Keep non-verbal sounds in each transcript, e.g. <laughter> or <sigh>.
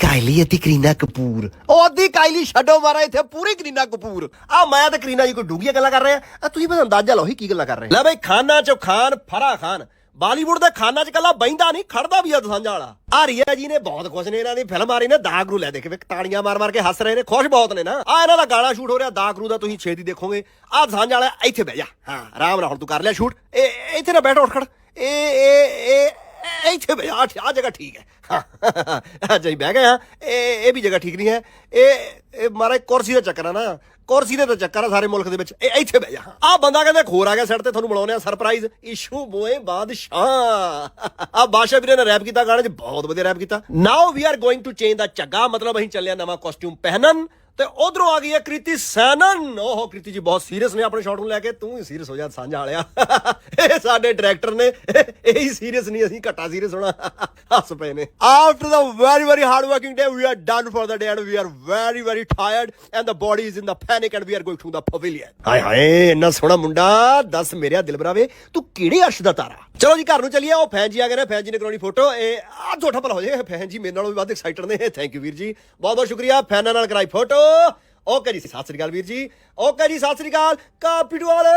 Kylie ਅਤੇ ਕਰੀਨਾ ਕਪੂਰ। ਉਹ ਅੱਧੀ ਕਾਇਲੀ ਛੱਡੋ ਮਾਰਾ, ਇੱਥੇ ਪੂਰੀ ਕਰੀਨਾ ਕਪੂਰ। ਆ ਮੈਂ ਤੇ ਕਰੀਨਾ ਜੀ ਕੋਈ ਡੂੰਘੀਆਂ ਗੱਲਾਂ ਕਰ ਰਹੇ। ਆ ਆ ਤੁਸੀਂ ਬਸ ਅੰਦਾਜ਼ਾ ਲਾਓ ਹੀ ਕੀ ਗੱਲਾਂ ਕਰ ਰਹੇ ਲੈ ਬਈ, ਖਾਨਾ ਚੋਂ ਖਾਨ, ਫਰਾ ਖਾਨ। ਬਾਲੀਵੁੱਡ ਦੇ ਖਾਨਾ ਚ ਕੱਲਾ ਬੈਂਦਾ ਨਹੀਂ, ਖੜਦਾ ਵੀ ਆ ਦਸਾਂਝਾ ਵਾਲਾ। ਆ ਜੀ ਨੇ ਬਹੁਤ ਖੁਸ਼ ਨੇ ਇਹਨਾਂ ਦੀ ਫਿਲਮ ਆ ਰਹੀ ਨੇ ਦਾਗਰੂ ਲੈ ਦੇਖ ਵੇ ਤਾੜੀਆਂ ਮਾਰ ਮਾਰ ਕੇ ਹੱਸ ਰਹੇ ਨੇ, ਖੁਸ਼ ਬਹੁਤ ਨੇ ਨਾ। ਆ ਇਹਨਾਂ ਦਾ ਗਾਣਾ ਸ਼ੂਟ ਹੋ ਰਿਹਾ ਦਾਗਰੂ ਦਾ ਤੁਸੀਂ ਛੇਤੀ ਦੇਖੋਗੇ। ਆ ਦਸਾਂਝਾ ਵਾਲਾ ਇੱਥੇ ਬਹਿ ਜਾ। ਹਾਂ, ਆਰਾਮ ਨਾਲ ਹੁਣ ਤੂੰ ਕਰ ਲਿਆ ਸ਼ੂਟ। ਇਹ, ਇੱਥੇ ਨਾ ਬੈਠ ਉੱਠ ਖੜ। ਇਹ ਇਹ ਇਹ ਇਹ ਇੱਥੇ ਬਈ ਆ ਆ ਜਗ੍ਹਾ ਠੀਕ ਹੈ। ਹਾਂ, ਅੱਜ ਬਹਿ ਗਏ ਆ ਇਹ ਇਹ ਵੀ ਜਗ੍ਹਾ ਠੀਕ ਨਹੀਂ ਹੈ। ਇਹ ਇਹ ਮਾਰਾ ਕੁਰਸੀ ਦਾ ਚੱਕਰ ਆ ਨਾ। ਕੁਰਸੀ ਦੇ ਤਾਂ ਚੱਕਰ ਆ ਸਾਰੇ ਮੁਲਕ ਦੇ ਵਿੱਚ। ਇਹ ਇੱਥੇ ਬਹਿ ਜਾ। ਆ ਬੰਦਾ ਕਹਿੰਦਾ ਖੋਰ ਆ ਗਿਆ ਸੈੱਟ ਤੇ, ਤੁਹਾਨੂੰ ਬਣਾਉਣੇ ਆ ਸਰਪ੍ਰਾਈਜ਼ ਇਸ਼ੂ ਬੋਏ ਬਾਦਸ਼ਾਹ। ਆ ਬਾਦਸ਼ਾਹ ਵੀਰੇ ਨੇ ਰੈਪ ਕੀਤਾ ਗਾਣੇ 'ਚ, ਬਹੁਤ ਵਧੀਆ ਰੈਪ ਕੀਤਾ। Now we are going to change the ਚੱਗਾ। ਮਤਲਬ ਅਸੀਂ ਚੱਲਿਆ ਨਵਾਂ ਕਾਸਟਿਊਮ ਪਹਿਨਣ। ਤੇ ਉਧਰੋਂ ਆ ਗਈ ਹੈ ਕ੍ਰਿਤੀ ਸੈਨਨ। ਓਹੋ, ਕ੍ਰਿਤੀ ਜੀ ਬਹੁਤ ਸੀਰੀਅਸ ਨੇ ਆਪਣੇ ਸ਼ਾਟ ਨੂੰ ਲੈ ਕੇ। ਤੂੰ ਹੀ ਸੀਰੀਅਸ ਹੋ ਜਾ, ਸਾਂਝਾ ਵਾਲਿਆ। ਇਹ ਸਾਡੇ ਡਾਇਰੈਕਟਰ ਨੇ। ਇਹ ਹੀ ਸੀਰੀਅਸ ਨਹੀਂ, ਅਸੀਂ ਘੱਟਾ ਸੀਰੀਅਸ ਹੋਣਾ। ਹੱਸ ਪਏ ਨੇ। After the very very hard working day we are done for the day and we are very very tired and the body is in the panic and we are going to the pavilion ਹਾਏ ਹਾਏ, ਇੰਨਾ ਸੋਹਣਾ ਮੁੰਡਾ। ਦੱਸ ਮੇਰਿਆ ਦਿਲ ਬਰਾਵੇ ਤੂੰ ਕਿਹੜੇ ਅਰਸ਼ ਦਾ ਤਾਰਾ? ਚਲੋ ਜੀ, ਘਰ ਨੂੰ ਚੱਲੀਏ। ਉਹ ਫੈਨ ਜੀ ਆ ਗਏ ਨੇ, ਫੈਨ ਜੀ ਨੇ ਕਰਾਉਣੀ ਫੋਟੋ ਇਹ ਆ ਝੋਟਾ ਭਲਾ ਹੋ ਜਾਏ ਫੈਨ ਜੀ ਮੇਰੇ ਨਾਲੋਂ ਵੀ ਵੱਧ ਐਕਸਾਈਟਡ ਨੇ। ਥੈਂਕ ਯੂ ਵੀਰ ਜੀ। ਬਹੁਤ ਬਹੁਤ ਸ਼ੁਕਰੀਆ। ਫੈਨਾਂ ਨਾਲ ਕਰਾਈ ਫੋਟੋ ਓਕੇ ਜੀ ਸਤਿ ਸ੍ਰੀ ਅਕਾਲ ਵੀਰ ਜੀ ਓਕੇ ਜੀ ਸਤਿ ਸ੍ਰੀ ਅਕਾਲ ਕਾਪੀਟ ਵਾਲੇ।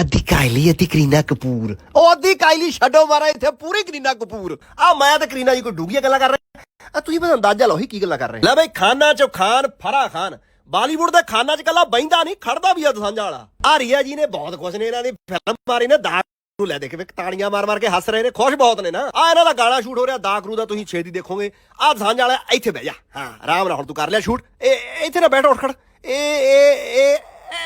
ਅੱਧੀ ਕਾਇਲੀ ਅਤੇ ਕਰੀਨਾ ਕਪੂਰ। ਉਹ ਅੱਧੀ ਕਾਇਲੀ ਛੱਡੋ ਮਾਰਾ ਇੱਥੇ ਪੂਰੀ ਕਰੀਨਾ ਕਪੂਰ। ਆ ਮੈਂ ਤੇ ਕਰੀਨਾ ਜੀ ਕੋਈ ਡੂੰਘੀਆਂ ਗੱਲਾਂ ਕਰ ਰਹੇ। ਆ ਤੁਸੀਂ ਬਸ ਅੰਦਾਜ਼ਾ ਲਾਓ ਹੀ ਕੀ ਗੱਲਾਂ ਕਰ ਰਹੇ ਲੈ ਬਈ ਖਾਨਾ ਚੋਂ ਖਾਨ ਫਰਾ ਖਾਨ। ਬਾਲੀਵੁੱਡ ਦੇ ਖਾਨਾ ਚ ਕੱਲਾ ਬੈਂਦਾ ਨਹੀਂ ਖੜਦਾ ਵੀ ਆ ਦਸਾਂਝਾ ਵਾਲਾ। ਆ ਰੀਆ ਜੀ ਨੇ ਬਹੁਤ ਖੁਸ਼ ਨੇ ਇਹਨਾਂ ਦੀ ਫਿਲਮ ਮਾਰੀ ਨੇ ਦਾਗ ਨੂੰ ਲੈ ਦੇਖ ਵੇ ਤਾੜੀਆਂ ਮਾਰ ਮਾਰ ਕੇ ਹੱਸ ਰਹੇ ਨੇ, ਖੁਸ਼ ਬਹੁਤ ਨੇ ਨਾ। ਆ ਇਹਨਾਂ ਦਾ ਗਾਣਾ ਸ਼ੂਟ ਹੋ ਰਿਹਾ ਦਾਗਰੂ ਦਾ ਤੁਸੀਂ ਛੇਤੀ ਦੇਖੋਗੇ। ਆ ਸਾਂਝ ਵਾਲਾ ਇੱਥੇ ਬਹਿ ਜਾ। ਹਾਂ, ਆਰਾਮ ਨਾਲ ਹੁਣ ਤੂੰ ਕਰ ਲਿਆ ਸ਼ੂਟ। ਇਹ ਇੱਥੇ ਨਾ ਬੈਠ, ਉੱਠ ਖੜ। ਇਹ ਇਹ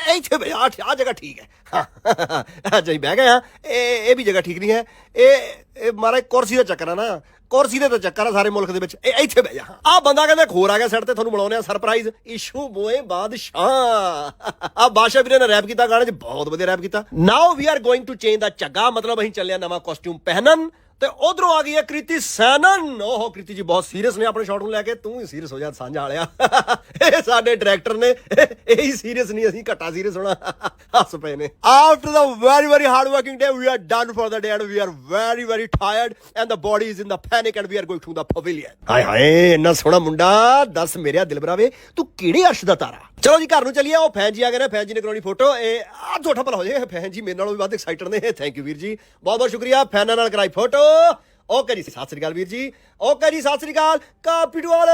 ਇਹ ਇੱਥੇ ਬਹਿ ਆ ਆ ਜਗ੍ਹਾ ਠੀਕ ਹੈ। ਹਾਂ ਅੱਜ ਹੀ ਬਹਿ ਗਏ ਹਾਂ। ਇਹ ਇਹ ਵੀ ਜਗ੍ਹਾ ਠੀਕ ਨਹੀਂ ਹੈ। ਇਹ ਇਹ ਮਾਰਾ ਕੁਰਸੀ ਦਾ ਚੱਕਰ ਆ ਨਾ। ਕੁਰਸੀ ਦੇ ਤਾਂ ਚੱਕਰ ਆ ਸਾਰੇ ਮੁਲਕ ਦੇ ਵਿੱਚ। ਇਹ ਇੱਥੇ ਬਹਿ ਜਾ। ਆ ਬੰਦਾ ਕਹਿੰਦਾ ਖੋਰ ਆ ਗਿਆ ਸੈੱਟ ਤੇ, ਤੁਹਾਨੂੰ ਬਣਾਉਣੇ ਆ ਸਰਪ੍ਰਾਈਜ਼ ਇਸ਼ੂ ਬੋਏ ਬਾਦਸ਼ਾਹ। ਆ ਬਾਦਸ਼ਾਹ ਵੀਰੇ ਨੇ ਰੈਪ ਕੀਤਾ, ਗਾਣੇ 'ਚ ਬਹੁਤ ਵਧੀਆ ਰੈਪ ਕੀਤਾ। Now we are going to change the ਚੱਗਾ, ਮਤਲਬ ਅਸੀਂ ਚੱਲਿਆ ਨਵਾਂ ਕਾਸਟਿਊਮ ਪਹਿਨਣ। ਤੇ ਉਧਰੋਂ ਆ ਗਈ ਹੈ ਕ੍ਰਿਤੀ ਸੈਨਨ। ਓਹੋ ਕ੍ਰਿਤੀ ਜੀ, ਬਹੁਤ ਸੀਰੀਅਸ ਨੇ ਆਪਣੇ ਸ਼ਾਟ ਨੂੰ ਲੈ ਕੇ। ਤੂੰ ਹੀ ਸੀਰੀਅਸ ਹੋ ਜਾ, ਸਾਂਝਾ ਵਾਲਿਆ। <laughs> ਇਹ ਸਾਡੇ ਡਾਇਰੈਕਟਰ ਨੇ। ਇਹ ਹੀ ਸੀਰੀਅਸ ਨਹੀਂ, ਅਸੀਂ ਘੱਟਾ ਸੀਰੀਅਸ ਹੋਣਾ। <laughs> ਹੱਸ ਪਏ ਨੇ। After the very very hard working day we are done for the day and we are very very tired and the body is in the panic and we are going to the pavilion ਹਾਏ ਹਾਏ, ਇੰਨਾ ਸੋਹਣਾ ਮੁੰਡਾ। ਦੱਸ ਮੇਰਿਆ ਦਿਲ ਬਰਾਵੇ ਤੂੰ ਕਿਹੜੇ ਅਰਸ਼ ਦਾ ਤਾਰਾ? ਚਲੋ ਜੀ, ਘਰ ਨੂੰ ਚੱਲੀਏ। ਉਹ ਫੈਨ ਜੀ ਆ ਗਏ ਨੇ, ਫੈਨ ਜੀ ਨੇ ਕਰਾਉਣੀ ਫੋਟੋ ਇਹ ਆ ਝੋਟਾ ਭਲਾ ਹੋ ਜਾਏ ਫੈਨ ਜੀ ਮੇਰੇ ਨਾਲੋਂ ਵੀ ਵੱਧ ਐਕਸਾਈਟਡ ਨੇ। ਥੈਂਕ ਯੂ ਵੀਰ ਜੀ। ਬਹੁਤ ਬਹੁਤ ਸ਼ੁਕਰੀਆ। ਫੈਨਾਂ ਨਾਲ ਕਰਾਈ ਫੋਟੋ ਓਕੇ ਜੀ ਸਤਿ ਸ੍ਰੀ ਅਕਾਲ ਵੀਰ ਜੀ। ਓਕੇ ਜੀ ਸਤਿ ਸ੍ਰੀ ਅਕਾਲ ਕਾਪੀਟ ਵਾਲੇ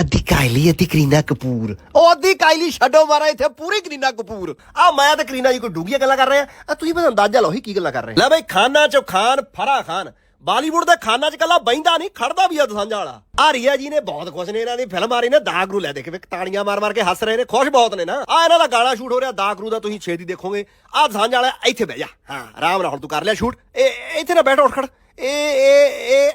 ਅੱਧੀ ਕਾਇਲੀ ਅਤੇ ਕਰੀਨਾ ਕਪੂਰ। ਉਹ ਅੱਧੀ ਕਾਇਲੀ ਛੱਡੋ ਮਾਰਾ ਇੱਥੇ ਪੂਰੀ ਕਰੀਨਾ ਕਪੂਰ। ਆ ਮੈਂ ਤੇ ਕਰੀਨਾ ਜੀ ਕੋਈ ਡੂੰਘੀਆਂ ਗੱਲਾਂ ਕਰ ਰਹੇ। ਆ ਆ ਤੁਸੀਂ ਬਸ ਅੰਦਾਜ਼ਾ ਲਾਓ ਹੀ ਕੀ ਗੱਲਾਂ ਕਰ ਰਹੇ ਲੈ ਬਈ ਖਾਨਾ ਚੋਂ ਖਾਨ ਫਰਾ ਖਾਨ। ਬਾਲੀਵੁੱਡ ਦੇ ਖਾਨਾ ਚ ਕੱਲਾ ਬੈਂਦਾ ਨਹੀਂ ਖੜਦਾ ਵੀ ਆ ਦਸਾਂਝਾ ਵਾਲਾ। ਆ ਰੀਆ ਜੀ ਨੇ ਬਹੁਤ ਖੁਸ਼ ਨੇ ਇਹਨਾਂ ਦੀ ਫਿਲਮ ਆ ਰਹੀ ਨੇ ਦਾਗਰੂ ਲੈ ਦੇਖ ਵੇ ਤਾੜੀਆਂ ਮਾਰ ਮਾਰ ਕੇ ਹੱਸ ਰਹੇ ਨੇ ਖੁਸ਼ ਬਹੁਤ ਨੇ ਨਾ। ਆ ਇਹਨਾਂ ਦਾ ਗਾਣਾ ਸ਼ੂਟ ਹੋ ਰਿਹਾ ਦਾਗਰੂ ਦਾ ਤੁਸੀਂ ਛੇਤੀ ਦੇਖੋਗੇ। ਆ ਦਸਾਂਝਾ ਵਾਲਾ ਇੱਥੇ ਬਹਿ ਜਾ। ਹਾਂ ਆਰਾਮ ਨਾਲ ਹੁਣ ਤੂੰ ਕਰ ਲਿਆ ਸ਼ੂਟ। ਇਹ ਇੱਥੇ ਨਾ ਬੈਠ ਉੱਠ ਖੜ। ਇਹ ਇਹ ਇਹ,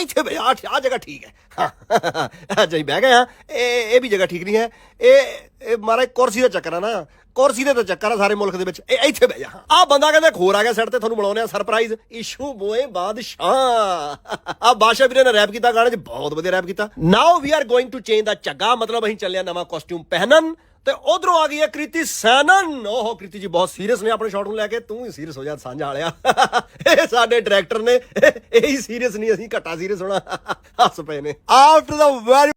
ਇੱਥੇ ਬਈ ਆ ਜਗ੍ਹਾ ਠੀਕ ਹੈ। ਹਾਂ ਹੀ ਬਹਿ ਗਏ ਆ ਇਹ ਇਹ ਵੀ ਜਗ੍ਹਾ ਠੀਕ ਨਹੀਂ ਹੈ। ਇਹ ਇਹ ਮਾਰਾ ਕੁਰਸੀ ਦਾ ਚੱਕਰ ਆ ਨਾ। ਕੁਰਸੀ ਦੇ ਤਾਂ ਚੱਕਰ ਆ ਸਾਰੇ ਮੁਲਕ ਦੇ ਵਿੱਚ। ਇਹ ਇੱਥੇ ਬਹਿ ਜਾ। ਆ ਬੰਦਾ ਕਹਿੰਦਾ ਖੋਰ ਆ ਗਿਆ ਸੈੱਟ ਤੇ ਤੁਹਾਨੂੰ ਬਣਾਉਣੇ ਆ ਸਰਪ੍ਰਾਈਜ਼ ਇਸ਼ੂ ਬੋਏ ਬਾਦਸ਼ਾਹ। ਆ ਬਾਦਸ਼ਾਹ ਵੀਰੇ ਨੇ ਰੈਪ ਕੀਤਾ ਗਾਣੇ 'ਚ, ਬਹੁਤ ਵਧੀਆ ਰੈਪ ਕੀਤਾ। Now we are going to change the ਝੱਗਾ ਮਤਲਬ ਅਸੀਂ ਚੱਲਿਆ ਨਵਾਂ ਕਾਸਟਿਊਮ ਪਹਿਨਣ। ਤੇ ਉਧਰੋਂ ਆ ਗਈ ਹੈ ਕ੍ਰਿਤੀ ਸੈਨਨ। ਓਹੋ, ਕ੍ਰਿਤੀ ਜੀ ਬਹੁਤ ਸੀਰੀਅਸ ਨੇ ਆਪਣੇ ਸ਼ਾਟ ਨੂੰ ਲੈ ਕੇ। ਤੂੰ ਹੀ ਸੀਰੀਅਸ ਹੋ ਜਾ, ਸਾਂਝਾ ਵਾਲਿਆ। <laughs> ਇਹ ਸਾਡੇ ਡਾਇਰੈਕਟਰ ਨੇ। ਇਹ ਹੀ ਸੀਰੀਅਸ ਨਹੀਂ, ਅਸੀਂ ਘੱਟਾ ਸੀਰੀਅਸ ਹੋਣਾ। <laughs> ਹੱਸ ਪਏ ਨੇ। After the very